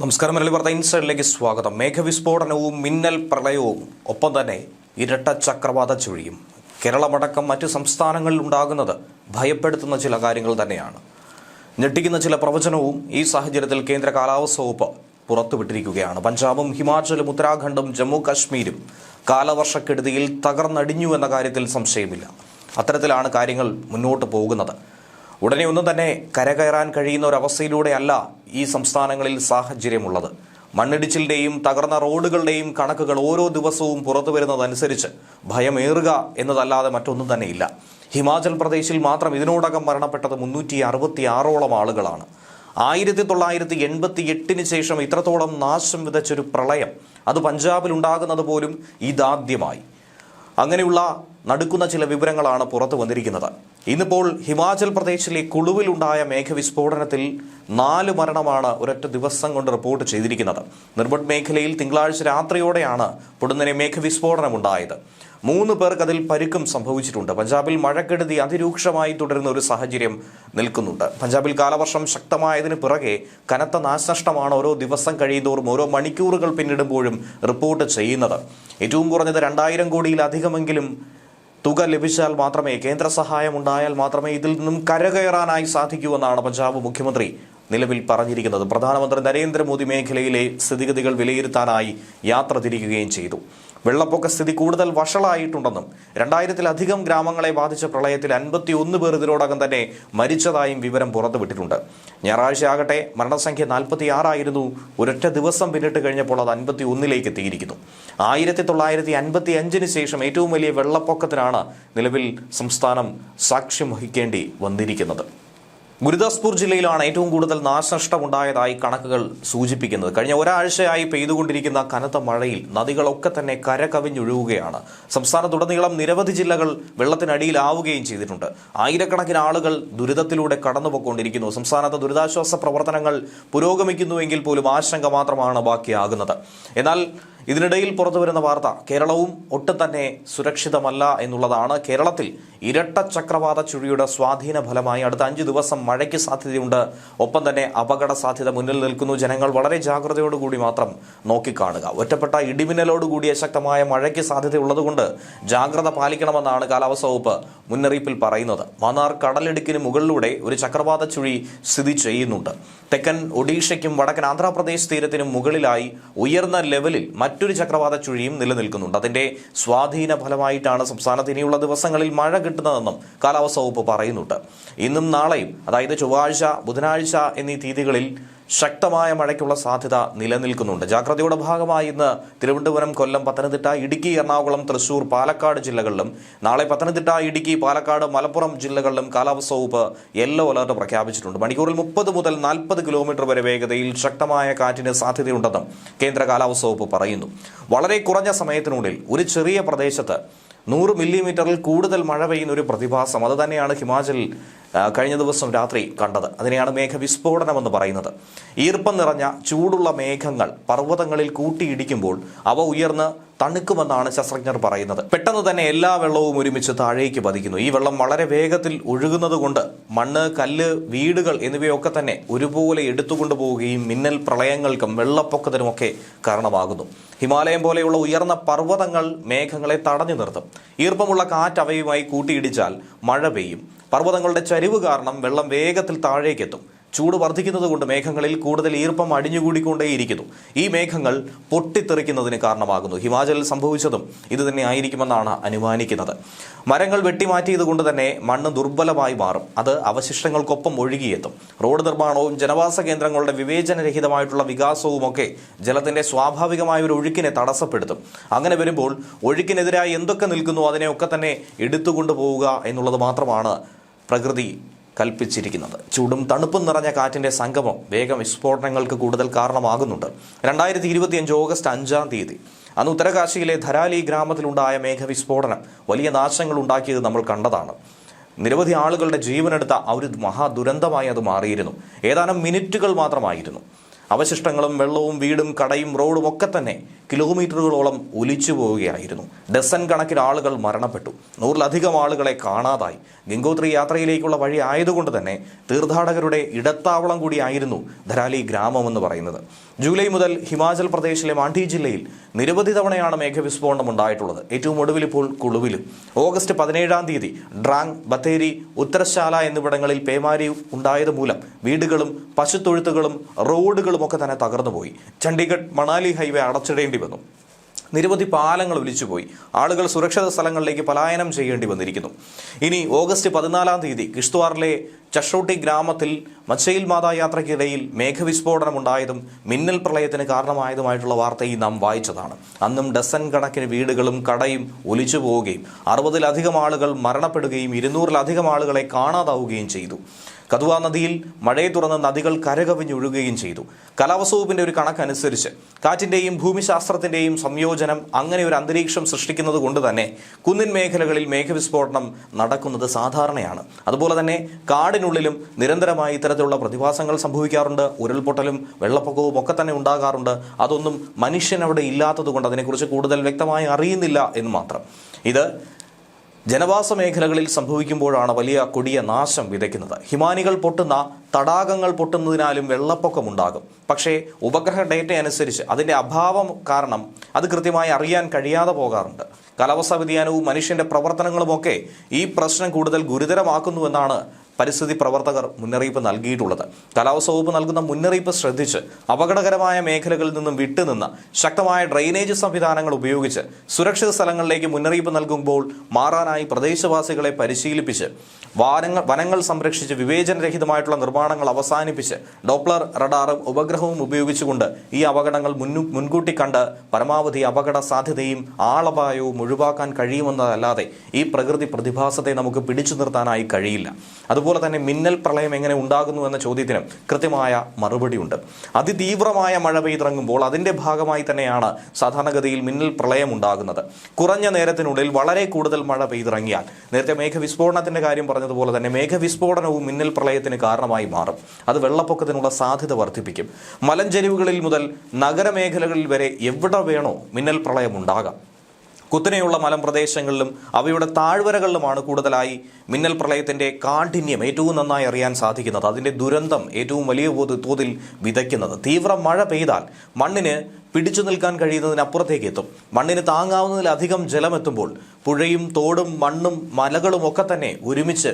നമസ്കാരം മലയാളി വാർത്ത ഇൻസൈഡിലേക്ക് സ്വാഗതം. മേഘവിസ്ഫോടനവും മിന്നൽ പ്രളയവും ഒപ്പം തന്നെ ഇരട്ട ചക്രവാത ചുഴിയും. കേരളമടക്കം മറ്റ് സംസ്ഥാനങ്ങളിൽ ഉണ്ടാകുന്നത് ഭയപ്പെടുത്തുന്ന ചില കാര്യങ്ങൾ തന്നെയാണ്. ഞെട്ടിക്കുന്ന ചില പ്രവചനവും ഈ സാഹചര്യത്തിൽ കേന്ദ്ര കാലാവസ്ഥ വകുപ്പ് പുറത്തുവിട്ടിരിക്കുകയാണ്. പഞ്ചാബും ഹിമാചലും ഉത്തരാഖണ്ഡും ജമ്മു കാശ്മീരും കാലവർഷക്കെടുതിയിൽ തകർന്നടിഞ്ഞു എന്ന കാര്യത്തിൽ സംശയമില്ല. അത്തരത്തിലാണ് കാര്യങ്ങൾ മുന്നോട്ട് പോകുന്നത്. ഉടനെ ഒന്നും തന്നെ കരകയറാൻ കഴിയുന്ന ഒരവസ്ഥയിലൂടെയല്ല ഈ സംസ്ഥാനങ്ങളിൽ സാഹചര്യമുള്ളത്. മണ്ണിടിച്ചിലിന്റെയും തകർന്ന റോഡുകളുടെയും കണക്കുകൾ ഓരോ ദിവസവും പുറത്തു വരുന്നതനുസരിച്ച് ഭയമേറുക എന്നതല്ലാതെ മറ്റൊന്നും തന്നെയില്ല. ഹിമാചൽ പ്രദേശിൽ മാത്രം ഇതിനോടകം മരണപ്പെട്ടത് മുന്നൂറ്റി അറുപത്തി ആറോളം ആളുകളാണ്. ആയിരത്തി തൊള്ളായിരത്തി എൺപത്തി എട്ടിന് ശേഷം ഇത്രത്തോളം നാശം വിതച്ചൊരു പ്രളയം അത് പഞ്ചാബിൽ ഉണ്ടാകുന്നത് പോലും ഇതാദ്യമായി. അങ്ങനെയുള്ള നടുക്കുന്ന ചില വിവരങ്ങളാണ് പുറത്തു വന്നിരിക്കുന്നത്. ഇന്നിപ്പോൾ ഹിമാചൽ പ്രദേശിലെ കുളുവിലുണ്ടായ മേഘവിസ്ഫോടനത്തിൽ നാല് മരണമാണ് ഒരൊറ്റ ദിവസം കൊണ്ട് റിപ്പോർട്ട് ചെയ്തിരിക്കുന്നത്. നിർബഡ് മേഖലയിൽ തിങ്കളാഴ്ച രാത്രിയോടെയാണ് പൊടുന്നനെ മേഘവിസ്ഫോടനം ഉണ്ടായത് മൂന്ന് പേർക്ക് അതിൽ പരുക്കും സംഭവിച്ചിട്ടുണ്ട്. പഞ്ചാബിൽ മഴക്കെടുതി അതിരൂക്ഷമായി തുടരുന്ന ഒരു സാഹചര്യം നിൽക്കുന്നുണ്ട്. പഞ്ചാബിൽ കാലവർഷം ശക്തമായതിന് പിറകെ കനത്ത നാശനഷ്ടമാണ് ഓരോ ദിവസം കഴിയുന്തോറും ഓരോ മണിക്കൂറുകൾ പിന്നിടുമ്പോഴും റിപ്പോർട്ട് ചെയ്യുന്നത്. ഏറ്റവും കുറഞ്ഞത് രണ്ടായിരം കോടിയിലധികമെങ്കിലും തുക ലഭിച്ചാൽ മാത്രമേ കേന്ദ്ര സഹായം ഉണ്ടായാൽ മാത്രമേ ഇതിൽ നിന്നും കരകയറാനായി സാധിക്കൂ എന്നാണ് പഞ്ചാബ് മുഖ്യമന്ത്രി നിലവിൽ പറഞ്ഞിരിക്കുന്നത്. പ്രധാനമന്ത്രി നരേന്ദ്രമോദി മേഖലയിലെ സ്ഥിതിഗതികൾ വിലയിരുത്താനായി യാത്ര തിരിക്കുകയും ചെയ്തു. വെള്ളപ്പൊക്ക സ്ഥിതി കൂടുതൽ വഷളായിട്ടുണ്ടെന്നും രണ്ടായിരത്തിലധികം ഗ്രാമങ്ങളെ ബാധിച്ച പ്രളയത്തിൽ അൻപത്തി ഒന്ന് പേർ ഇതിനോടകം തന്നെ മരിച്ചതായും വിവരം പുറത്തുവിട്ടിട്ടുണ്ട്. ഞായറാഴ്ച ആകട്ടെ മരണസംഖ്യ നാൽപ്പത്തി ആറായിരുന്നു ഒരൊറ്റ ദിവസം പിന്നിട്ട് കഴിഞ്ഞപ്പോൾ അത് അൻപത്തി ഒന്നിലേക്ക് എത്തിയിരിക്കുന്നു. ആയിരത്തി തൊള്ളായിരത്തി അൻപത്തി അഞ്ചിന് ശേഷം ഏറ്റവും വലിയ വെള്ളപ്പൊക്കത്തിനാണ് നിലവിൽ സംസ്ഥാനം സാക്ഷ്യം വഹിക്കേണ്ടി വന്നിരിക്കുന്നത്. ഗുരുദാസ്പൂർ ജില്ലയിലാണ് ഏറ്റവും കൂടുതൽ നാശനഷ്ടമുണ്ടായതായി കണക്കുകൾ സൂചിപ്പിക്കുന്നത്. കഴിഞ്ഞ ഒരാഴ്ചയായി പെയ്തുകൊണ്ടിരിക്കുന്ന കനത്ത മഴയിൽ നദികളൊക്കെ തന്നെ കരകവിഞ്ഞൊഴുകുകയാണ്. സംസ്ഥാനത്തുടനീളം നിരവധി ജില്ലകൾ വെള്ളത്തിനടിയിലാവുകയും ചെയ്തിട്ടുണ്ട്. ആയിരക്കണക്കിന് ആളുകൾ ദുരിതത്തിലൂടെ കടന്നുപോയിക്കൊണ്ടിരിക്കുന്നു. സംസ്ഥാനത്ത് ദുരിതാശ്വാസ പ്രവർത്തനങ്ങൾ പുരോഗമിക്കുന്നുവെങ്കിൽ പോലും ആശങ്ക മാത്രമാണ് ബാക്കിയാകുന്നത്. എന്നാൽ ഇതിനിടയിൽ പുറത്തു വരുന്ന വാർത്ത കേരളവും ഒട്ടും തന്നെ സുരക്ഷിതമല്ല എന്നുള്ളതാണ്. കേരളത്തിൽ ഇരട്ട ചക്രവാത ചുഴിയുടെ സ്വാധീന ഫലമായി അടുത്ത അഞ്ച് ദിവസം മഴയ്ക്ക് സാധ്യതയുണ്ട്. ഒപ്പം തന്നെ അപകട സാധ്യത മുന്നിൽ നിൽക്കുന്നു. ജനങ്ങൾ വളരെ ജാഗ്രതയോടുകൂടി മാത്രം നോക്കിക്കാണുക. ഒറ്റപ്പെട്ട ഇടിമിന്നലോടുകൂടിയ ശക്തമായ മഴയ്ക്ക് സാധ്യതയുള്ളതുകൊണ്ട് ജാഗ്രത പാലിക്കണമെന്നാണ് കാലാവസ്ഥ വകുപ്പ് മുന്നറിയിപ്പിൽ പറയുന്നത്. മന്നാർ കടലിടുക്കിന് മുകളിലൂടെ ഒരു ചക്രവാത ചുഴി സ്ഥിതി ചെയ്യുന്നുണ്ട്. തെക്കൻ ഒഡീഷയ്ക്കും വടക്കൻ ആന്ധ്രാപ്രദേശ് തീരത്തിനും മുകളിലായി ഉയർന്ന ലെവലിൽ മറ്റൊരു ചക്രവാത ചുഴിയും നിലനിൽക്കുന്നുണ്ട്. അതിന്റെ സ്വാധീന ഫലമായിട്ടാണ് സംസ്ഥാനത്ത് ഇനിയുള്ള ദിവസങ്ങളിൽ മഴ കിട്ടുന്നതെന്നും കാലാവസ്ഥ വകുപ്പ് പറയുന്നുണ്ട്. ഇന്നും നാളെയും അതായത് ചൊവ്വാഴ്ച ബുധനാഴ്ച എന്നീ തീയതികളിൽ ശക്തമായ മഴയ്ക്കുള്ള സാധ്യത നിലനിൽക്കുന്നുണ്ട്. ജാഗ്രതയുടെ ഭാഗമായി ഇന്ന് തിരുവനന്തപുരം കൊല്ലം പത്തനംതിട്ട ഇടുക്കി എറണാകുളം തൃശൂർ പാലക്കാട് ജില്ലകളിലും നാളെ പത്തനംതിട്ട ഇടുക്കി പാലക്കാട് മലപ്പുറം ജില്ലകളിലും കാലാവസ്ഥ വകുപ്പ് യെല്ലോ അലർട്ട് പ്രഖ്യാപിച്ചിട്ടുണ്ട്. മണിക്കൂറിൽ മുപ്പത് മുതൽ നാൽപ്പത് കിലോമീറ്റർ വരെ വേഗതയിൽ ശക്തമായ കാറ്റിന് സാധ്യതയുണ്ടെന്നും കേന്ദ്ര കാലാവസ്ഥ വകുപ്പ് പറയുന്നു. വളരെ കുറഞ്ഞ സമയത്തിനുള്ളിൽ ഒരു ചെറിയ പ്രദേശത്ത് നൂറ് മില്ലിമീറ്ററിൽ കൂടുതൽ മഴ പെയ്യുന്ന ഒരു പ്രതിഭാസം. അത് തന്നെയാണ് ഹിമാചലിൽ ആ, കഴിഞ്ഞ ദിവസം രാത്രി കണ്ടത്. അതിനെയാണ് മേഘവിസ്ഫോടനമെന്ന് പറയുന്നത്. ഈർപ്പം നിറഞ്ഞ ചൂടുള്ള മേഘങ്ങൾ പർവതങ്ങളിൽ കൂട്ടിയിടിക്കുമ്പോൾ അവ ഉയർന്ന് തണുക്കുമെന്നാണ് ശാസ്ത്രജ്ഞർ പറയുന്നത്. പെട്ടെന്ന് തന്നെ എല്ലാ വെള്ളവും ഒരുമിച്ച് താഴേക്ക് പതിക്കുന്നു. ഈ വെള്ളം വളരെ വേഗത്തിൽ ഒഴുകുന്നത് കൊണ്ട് മണ്ണ് കല്ല് വീടുകൾ എന്നിവയൊക്കെ തന്നെ ഒരുപോലെ എടുത്തുകൊണ്ടു പോവുകയും മിന്നൽ പ്രളയങ്ങൾക്കും വെള്ളപ്പൊക്കത്തിനുമൊക്കെ കാരണമാകുന്നു. ഹിമാലയം പോലെയുള്ള ഉയർന്ന പർവതങ്ങൾ മേഘങ്ങളെ തടഞ്ഞു നിർത്തും. ഈർപ്പമുള്ള കാറ്റ് അവയുമായി കൂട്ടിയിടിച്ചാൽ മഴ പെയ്യും. പർവതങ്ങളുടെ ചരിവ് കാരണം വെള്ളം വേഗത്തിൽ താഴേക്കെത്തും. ചൂട് വർദ്ധിക്കുന്നതുകൊണ്ട് മേഘങ്ങളിൽ കൂടുതൽ ഈർപ്പം അടിഞ്ഞുകൂടിക്കൊണ്ടേയിരിക്കുന്നു. ഈ മേഘങ്ങൾ പൊട്ടിത്തെറിക്കുന്നതിന് കാരണമാകുന്നു. ഹിമാചലിൽ സംഭവിച്ചതും ഇത് തന്നെ ആയിരിക്കുമെന്നാണ് അനുമാനിക്കുന്നത്. മരങ്ങൾ വെട്ടിമാറ്റിയതുകൊണ്ട് തന്നെ മണ്ണ് ദുർബലമായി മാറും. അത് അവശിഷ്ടങ്ങൾക്കൊപ്പം ഒഴുകിയെത്തും. റോഡ് നിർമ്മാണവും ജനവാസ കേന്ദ്രങ്ങളുടെ വിവേചനരഹിതമായിട്ടുള്ള വികാസവുമൊക്കെ ജലത്തിന്റെ സ്വാഭാവികമായ ഒരു ഒഴുക്കിനെ തടസ്സപ്പെടുത്തും. അങ്ങനെ വരുമ്പോൾ ഒഴുക്കിനെതിരായി എന്തൊക്കെ നിൽക്കുന്നു അതിനെയൊക്കെ തന്നെ എടുത്തുകൊണ്ടു പോവുക എന്നുള്ളത് മാത്രമാണ് പ്രകൃതി കൽപ്പിച്ചിരിക്കുന്നത്. ചൂടും തണുപ്പും നിറഞ്ഞ കാറ്റിന്റെ സംഗമം വേഗം വിസ്ഫോടനങ്ങൾക്ക് കൂടുതൽ കാരണമാകുന്നുണ്ട്. രണ്ടായിരത്തി ഇരുപത്തിയഞ്ച് ഓഗസ്റ്റ് അഞ്ചാം തീയതി. അന്ന് ഉത്തരകാശിയിലെ ധരാലി ഗ്രാമത്തിലുണ്ടായ മേഘവിസ്ഫോടനം വലിയ നാശങ്ങൾ ഉണ്ടാക്കിയത് നമ്മൾ കണ്ടതാണ്. നിരവധി ആളുകളുടെ ജീവനെടുത്ത ആ ഒരു മഹാദുരന്തമായി അത് മാറിയിരുന്നു. ഏതാനും മിനിറ്റുകൾ മാത്രമായിരുന്നു. അവശിഷ്ടങ്ങളും വെള്ളവും വീടും കടയും റോഡും ഒക്കെ തന്നെ കിലോമീറ്ററുകളോളം ഒലിച്ചു പോവുകയായിരുന്നു. ഡസൻ കണക്കിന് ആളുകൾ മരണപ്പെട്ടു. നൂറിലധികം ആളുകളെ കാണാതായി. ഗംഗോത്രി യാത്രയിലേക്കുള്ള വഴി ആയതുകൊണ്ട് തന്നെ തീർത്ഥാടകരുടെ ഇടത്താവളം കൂടിയായിരുന്നു ധരാലി ഗ്രാമമെന്ന് പറയുന്നത്. ജൂലൈ മുതൽ ഹിമാചൽ പ്രദേശിലെ മാണ്ഡി ജില്ലയിൽ നിരവധി തവണയാണ് മേഘവിസ്ഫോടനം ഉണ്ടായിട്ടുള്ളത്. ഏറ്റവും ഒടുവിൽ ഇപ്പോൾ കുളുവിലും ഓഗസ്റ്റ് പതിനേഴാം തീയതി ഡ്രാങ് ബത്തേരി ഉത്തരശാല എന്നിവിടങ്ങളിൽ പേമാരി ഉണ്ടായത് മൂലം വീടുകളും പശുത്തൊഴുത്തുകളും റോഡുകളും ഒക്കെ തന്നെ തകർന്നുപോയി. ചണ്ഡീഗഡ് മണാലി ഹൈവേ അടച്ചിടേണ്ടി വന്നു. നിരവധി പാലങ്ങൾ ഒലിച്ചുപോയി. ആളുകൾ സുരക്ഷിത സ്ഥലങ്ങളിലേക്ക് പലായനം ചെയ്യേണ്ടി വന്നിരിക്കുന്നു. ഇനി ഓഗസ്റ്റ് പതിനാലാം തീയതി കിഷ്ത്വാറിലെ ചഷോട്ടി ഗ്രാമത്തിൽ മച്ചയിൽ മേഘവിസ്ഫോടനം ഉണ്ടായതും മിന്നൽ പ്രളയത്തിന് കാരണമായതുമായിട്ടുള്ള വാർത്തയും നാം വായിച്ചതാണ്. അന്നും ഡസൻ കണക്കിന് വീടുകളും കടയും ഒലിച്ചു പോവുകയും അറുപതിലധികം ആളുകൾ മരണപ്പെടുകയും ഇരുന്നൂറിലധികം ആളുകളെ കാണാതാവുകയും ചെയ്തു. കതുവ നദിയിൽ മഴയെ തുടർന്ന് നദികൾ കരകവിഞ്ഞൊഴുകുകയും ചെയ്തു. കാലാവസ്ഥ ഒരു കണക്കനുസരിച്ച് കാറ്റിന്റെയും ഭൂമിശാസ്ത്രത്തിന്റെയും സംയോജനം അങ്ങനെ ഒരു അന്തരീക്ഷം സൃഷ്ടിക്കുന്നത് കൊണ്ട് തന്നെ കുന്നിൻ മേഖലകളിൽ മേഘവിസ്ഫോടനം നടക്കുന്നത് സാധാരണയാണ്. അതുപോലെ തന്നെ കാടിനുള്ളിലും നിരന്തരമായി ഇത്തരത്തിലുള്ള പ്രതിഭാസങ്ങൾ സംഭവിക്കാറുണ്ട്. ഉരുൾപൊട്ടലും വെള്ളപ്പൊക്കവും ഒക്കെ തന്നെ ഉണ്ടാകാറുണ്ട്. അതൊന്നും മനുഷ്യൻ അവിടെ ഇല്ലാത്തത് കൊണ്ട് അതിനെക്കുറിച്ച് കൂടുതൽ വ്യക്തമായി അറിയുന്നില്ല എന്ന് മാത്രം. ഇത് ജനവാസ മേഖലകളിൽ സംഭവിക്കുമ്പോഴാണ് വലിയ കൊടിയ നാശം വിതയ്ക്കുന്നത്. ഹിമാനികൾ പൊട്ടുന്ന തടാകങ്ങൾ പൊട്ടുന്നതിനാലും വെള്ളപ്പൊക്കമുണ്ടാകും. പക്ഷേ ഉപഗ്രഹ ഡേറ്റ അനുസരിച്ച് അതിന്റെ അഭാവം കാരണം അത് കൃത്യമായി അറിയാൻ കഴിയാതെ പോകാറുണ്ട്. കാലാവസ്ഥാ വ്യതിയാനവും മനുഷ്യന്റെ പ്രവർത്തനങ്ങളുമൊക്കെ ഈ പ്രശ്നം കൂടുതൽ ഗുരുതരമാക്കുന്നുവെന്നാണ് പരിസ്ഥിതി പ്രവർത്തകർ മുന്നറിയിപ്പ് നൽകിയിട്ടുള്ളത്. കാലാവസ്ഥ വകുപ്പ് നൽകുന്ന മുന്നറിയിപ്പ് ശ്രദ്ധിച്ച് അപകടകരമായ മേഖലകളിൽ നിന്നും വിട്ടുനിന്ന് ശക്തമായ ഡ്രെയിനേജ് സംവിധാനങ്ങൾ ഉപയോഗിച്ച് സുരക്ഷിത സ്ഥലങ്ങളിലേക്ക് മുന്നറിയിപ്പ് നൽകുമ്പോൾ മാറാനായി പ്രദേശവാസികളെ പരിശീലിപ്പിച്ച് വനങ്ങൾ വനങ്ങൾ സംരക്ഷിച്ച് വിവേചനരഹിതമായിട്ടുള്ള നിർമ്മാണങ്ങൾ അവസാനിപ്പിച്ച് ഡോപ്ലർ റഡാറും ഉപഗ്രഹവും ഉപയോഗിച്ചുകൊണ്ട് ഈ അപകടങ്ങൾ മുൻകൂട്ടി കണ്ട് പരമാവധി അപകട സാധ്യതയും ആളപായവും ഒഴിവാക്കാൻ കഴിയുമെന്നതല്ലാതെ ഈ പ്രകൃതി പ്രതിഭാസത്തെ നമുക്ക് പിടിച്ചു നിർത്താനായി കഴിയില്ല. അതുപോലെ തന്നെ മിന്നൽ പ്രളയം എങ്ങനെ ഉണ്ടാകുന്നു എന്ന ചോദ്യത്തിന് കൃത്യമായ മറുപടിയുണ്ട്. അതിതീവ്രമായ മഴ പെയ്തിറങ്ങുമ്പോൾ അതിന്റെ ഭാഗമായി തന്നെയാണ് സാധാരണഗതിയിൽ മിന്നൽ പ്രളയം ഉണ്ടാകുന്നത്. കുറഞ്ഞ നേരത്തിനുള്ളിൽ വളരെ കൂടുതൽ മഴ പെയ്തിറങ്ങിയാൽ നേരത്തെ മേഘവിസ്ഫോടനത്തിന്റെ കാര്യം പറഞ്ഞതുപോലെ തന്നെ മേഘവിസ്ഫോടനവും മിന്നൽ പ്രളയത്തിന് കാരണമായി മാറും. അത് വെള്ളപ്പൊക്കത്തിനുള്ള സാധ്യത വർദ്ധിപ്പിക്കും. മലഞ്ചെരിവുകളിൽ മുതൽ നഗരമേഖലകളിൽ വരെ എവിടെ വേണോ മിന്നൽ പ്രളയം ഉണ്ടാകാം. കുത്തനെയുള്ള മലമ്പ്രദേശങ്ങളിലും അവയുടെ താഴ്വരകളിലുമാണ് കൂടുതലായി മിന്നൽ പ്രളയത്തിന്റെ കാഠിന്യം ഏറ്റവും നന്നായി അറിയാൻ സാധിക്കുന്നത്. അതിന്റെ ദുരന്തം ഏറ്റവും വലിയ തോത്- തോതിൽ വിതയ്ക്കുന്നത്. തീവ്ര മഴ പെയ്താൽ മണ്ണിന് പിടിച്ചു നിൽക്കാൻ കഴിയുന്നതിനപ്പുറത്തേക്ക് എത്തും. മണ്ണിന് താങ്ങാവുന്നതിലധികം ജലമെത്തുമ്പോൾ പുഴയും തോടും മണ്ണും മലകളും ഒക്കെ തന്നെ ഒരുമിച്ച്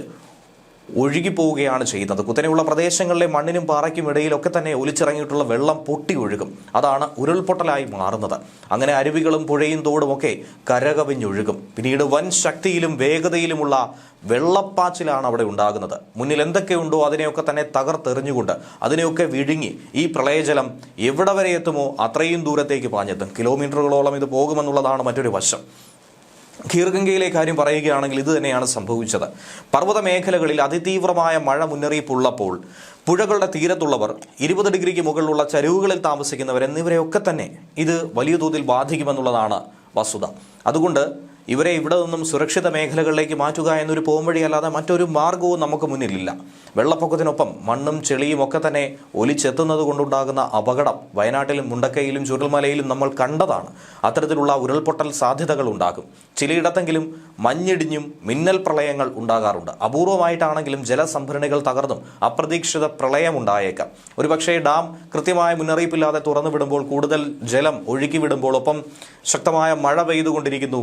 ഒഴുകിപ്പോവുകയാണ് ചെയ്യുന്നത്. കുത്തനെയുള്ള പ്രദേശങ്ങളിലെ മണ്ണിനും പാറയ്ക്കും ഇടയിലൊക്കെ തന്നെ ഒലിച്ചിറങ്ങിയിട്ടുള്ള വെള്ളം പൊട്ടി ഒഴുകും അതാണ് ഉരുൾപൊട്ടലായി മാറുന്നത്. അങ്ങനെ അരുവികളും പുഴയും തോടുമൊക്കെ കരകവിഞ്ഞൊഴുകും. പിന്നീട് വൻ ശക്തിയിലും വേഗതയിലുമുള്ള വെള്ളപ്പാച്ചിലാണ് അവിടെ ഉണ്ടാകുന്നത്. മുന്നിൽ എന്തൊക്കെയുണ്ടോ അതിനെയൊക്കെ തന്നെ തകർത്തെറിഞ്ഞുകൊണ്ട് അതിനെയൊക്കെ വിഴുങ്ങി ഈ പ്രളയജലം എവിടെ വരെ എത്തുമോ അത്രയും ദൂരത്തേക്ക് പാഞ്ഞെത്തും. കിലോമീറ്ററുകളോളം ഇത് പോകുമെന്നുള്ളതാണ് മറ്റൊരു വശം. ഖീർഗംഗയിലെ കാര്യം പറയുകയാണെങ്കിൽ ഇത് തന്നെയാണ് സംഭവിച്ചത്. പർവത മേഖലകളിൽ അതിതീവ്രമായ മഴ മുന്നറിയിപ്പുള്ളപ്പോൾ പുഴകളുടെ തീരത്തുള്ളവർ ഇരുപത് ഡിഗ്രിക്ക് മുകളിലുള്ള ചരിവുകളിൽ താമസിക്കുന്നവർ എന്നിവരെയൊക്കെ തന്നെ ഇത് വലിയ തോതിൽ ബാധിക്കുമെന്നുള്ളതാണ് വസ്തുത. അതുകൊണ്ട് ഇവരെ ഇവിടെ നിന്നും സുരക്ഷിത മേഖലകളിലേക്ക് മാറ്റുക എന്നൊരു പോംവഴിയല്ലാതെ മറ്റൊരു മാർഗവും നമുക്ക് മുന്നിലില്ല. വെള്ളപ്പൊക്കത്തിനൊപ്പം മണ്ണും ചെളിയും ഒക്കെ തന്നെ ഒലിച്ചെത്തുന്നത് കൊണ്ടുണ്ടാകുന്ന അപകടം വയനാട്ടിലും മുണ്ടക്കയിലും ചുരുൾമലയിലും നമ്മൾ കണ്ടതാണ്. അത്തരത്തിലുള്ള ഉരുൾപൊട്ടൽ സാധ്യതകൾ ഉണ്ടാകും. ചിലയിടത്തെങ്കിലും മഞ്ഞിടിഞ്ഞും മിന്നൽ പ്രളയങ്ങൾ ഉണ്ടാകാറുണ്ട്. അപൂർവമായിട്ടാണെങ്കിലും ജലസംഭരണികൾ തകർന്നും അപ്രതീക്ഷിത പ്രളയം ഉണ്ടായേക്കാം ഒരുപക്ഷേ ഡാം കൃത്യമായ മുന്നറിയിപ്പില്ലാതെ തുറന്നു വിടുമ്പോൾ കൂടുതൽ ജലം ഒഴുക്കി വിടുമ്പോൾ ഒപ്പം ശക്തമായ മഴ പെയ്തുകൊണ്ടിരിക്കുന്നു.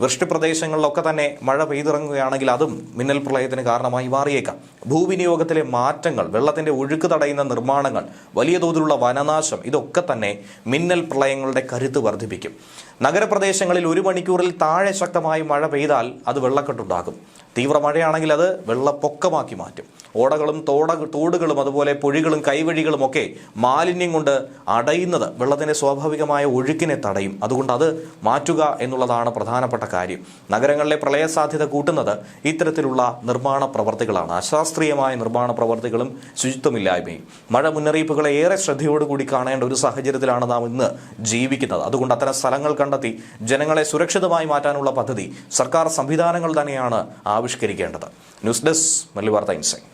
വൃഷ്ടിപ്രദേശങ്ങളിലൊക്കെ തന്നെ മഴ പെയ്തിറങ്ങുകയാണെങ്കിൽ അതും മിന്നൽ പ്രളയത്തിന് കാരണമായി മാറിയേക്കാം. ഭൂവിനിയോഗത്തിലെ മാറ്റങ്ങൾ വെള്ളത്തിന്റെ ഒഴുക്ക് തടയുന്ന നിർമ്മാണങ്ങൾ വലിയ തോതിലുള്ള വനനാശം ഇതൊക്കെ തന്നെ മിന്നൽ പ്രളയങ്ങളുടെ കരുത്ത് വർദ്ധിപ്പിക്കും. നഗരപ്രദേശങ്ങളിൽ ഒരു മണിക്കൂറിൽ താഴെ ശക്തമായി മഴ പെയ്താൽ അത് വെള്ളക്കെട്ടുണ്ടാകും തീവ്ര മഴയാണെങ്കിൽ അത് വെള്ളപ്പൊക്കമാക്കി മാറ്റും. ഓടകളും തോട തോടുകളും അതുപോലെ പുഴികളും കൈവഴികളും ഒക്കെ മാലിന്യം കൊണ്ട് അടയുന്നത് വെള്ളത്തിന്റെ സ്വാഭാവികമായ ഒഴുക്കിനെ തടയും. അതുകൊണ്ട് അത് മാറ്റുക എന്നുള്ളതാണ് പ്രധാനപ്പെട്ട കാര്യം. നഗരങ്ങളിലെ പ്രളയ സാധ്യത കൂട്ടുന്നത് ഇത്തരത്തിലുള്ള നിർമ്മാണ പ്രവർത്തികളാണ്. അശാസ്ത്രീയമായ നിർമ്മാണ പ്രവർത്തികളും ശുചിത്വമില്ലായ്മയും. മഴ മുന്നറിയിപ്പുകളെ ഏറെ ശ്രദ്ധയോടുകൂടി കാണേണ്ട ഒരു സാഹചര്യത്തിലാണ് നാം ഇന്ന് ജീവിക്കുന്നത്. അതുകൊണ്ട് അത്തരം സ്ഥലങ്ങൾ കണ്ടെത്തി ജനങ്ങളെ സുരക്ഷിതമായി മാറ്റാനുള്ള പദ്ധതി സർക്കാർ സംവിധാനങ്ങൾ തന്നെയാണ് ആവിഷ്കരിക്കേണ്ടത്. ന്യൂസ് ഡെസ്ക് മല്ലി വാർത്ത ഇൻസൈൻ